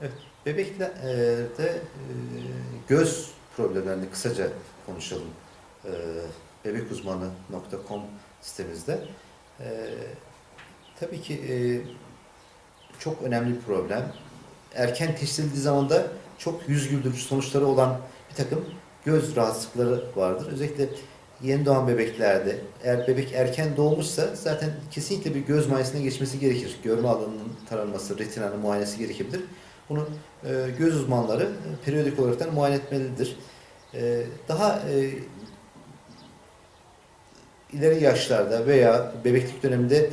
Evet, bebeklerde e, göz problemlerini kısaca konuşalım. E, bebekuzmanı.com sitemizde. E, tabii ki çok önemli bir problem. Erken teşhis edildiği zaman da çok yüz güldürücü sonuçları olan bir takım göz rahatsızlıkları vardır. Özellikle yeni doğan bebeklerde eğer bebek erken doğmuşsa zaten kesinlikle bir göz muayenesine geçmesi gerekir. Görme alanının taranması, retinanın muayenesi gerekebilir. Bunu e, göz uzmanları e, periyodik olarak muayene etmelidir. E, daha e, ileri yaşlarda veya bebeklik döneminde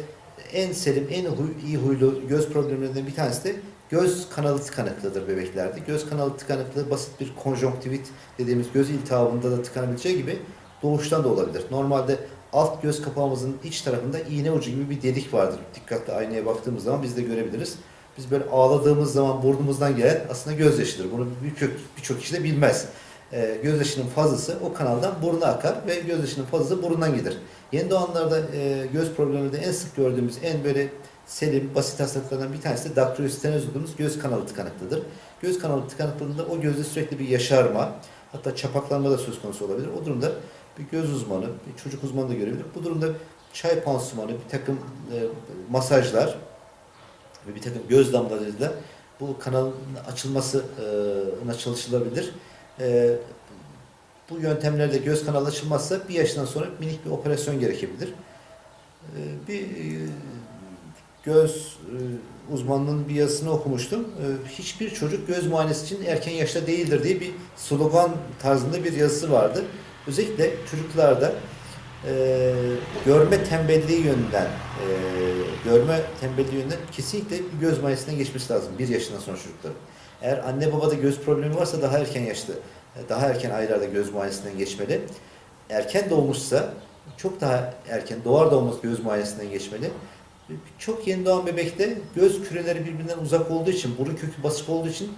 en selim, en huy, iyi huylu göz problemlerinden bir tanesi de göz kanalı tıkanıklığıdır bebeklerde. Göz kanalı tıkanıklığı basit bir konjonktivit dediğimiz göz iltihabında da tıkanabileceği gibi doğuştan da olabilir. Normalde alt göz kapağımızın iç tarafında iğne ucu gibi bir delik vardır. Dikkatli aynaya baktığımız zaman biz de görebiliriz. Biz böyle ağladığımız zaman burnumuzdan gelen aslında gözyaşıdır. Bunu birçok birçok kişi de bilmez. Ee, gözyaşının fazlası o kanaldan buruna akar ve gözyaşının fazlası burundan gider. Yeni doğanlarda e, göz probleminde en sık gördüğümüz en böyle selim, basit hastalıklardan bir tanesi de daktilostenoz dediğimiz göz kanalı tıkanıklığıdır. Göz kanalı tıkanıklığında o gözde sürekli bir yaşarma, hatta çapaklanma da söz konusu olabilir. O durumda bir göz uzmanı, bir çocuk uzmanı da görebilir. Bu durumda çay pansumanı, bir takım e, masajlar ve bir takım göz damlalarıyla bu kanalın açılmasına çalışılabilir. E, bu yöntemlerde göz kanalı açılmazsa bir yaşından sonra minik bir operasyon gerekebilir. E, bir e, göz e, uzmanının bir yazısını okumuştum. E, hiçbir çocuk göz muayenesi için erken yaşta değildir diye bir slogan tarzında bir yazısı vardı. Özellikle çocuklarda e, görme tembelliği yönünden e, görme tembelliği yönünden kesinlikle göz muayenesine geçmesi lazım bir yaşından sonra çocukların. Eğer anne babada göz problemi varsa daha erken yaşta, daha erken aylarda göz muayenesinden geçmeli. Erken doğmuşsa çok daha erken doğar doğmaz göz muayenesinden geçmeli. Çok yeni doğan bebekte göz küreleri birbirinden uzak olduğu için, burun kökü basık olduğu için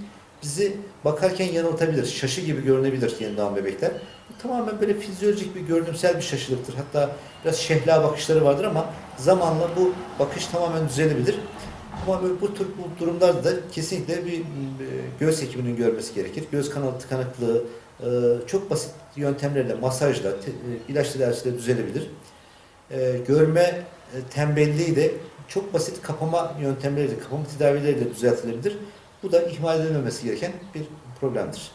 bizi bakarken yanıltabilir. Şaşı gibi görünebilir yeni doğan bebekler. Tamamen böyle fizyolojik bir görünümsel bir şaşılıktır. Hatta biraz şehla bakışları vardır ama zamanla bu bakış tamamen düzelebilir. Ama böyle bu tür bu durumlarda da kesinlikle bir e, göz hekiminin görmesi gerekir. Göz kanalı tıkanıklığı e, çok basit yöntemlerle, masajla, e, ilaç tedavisiyle düzelebilir. Görme tembelliği de çok basit kapama yöntemleriyle, kapama tedavileriyle düzeltilebilir. Bu da ihmal edilmemesi gereken bir problemdir.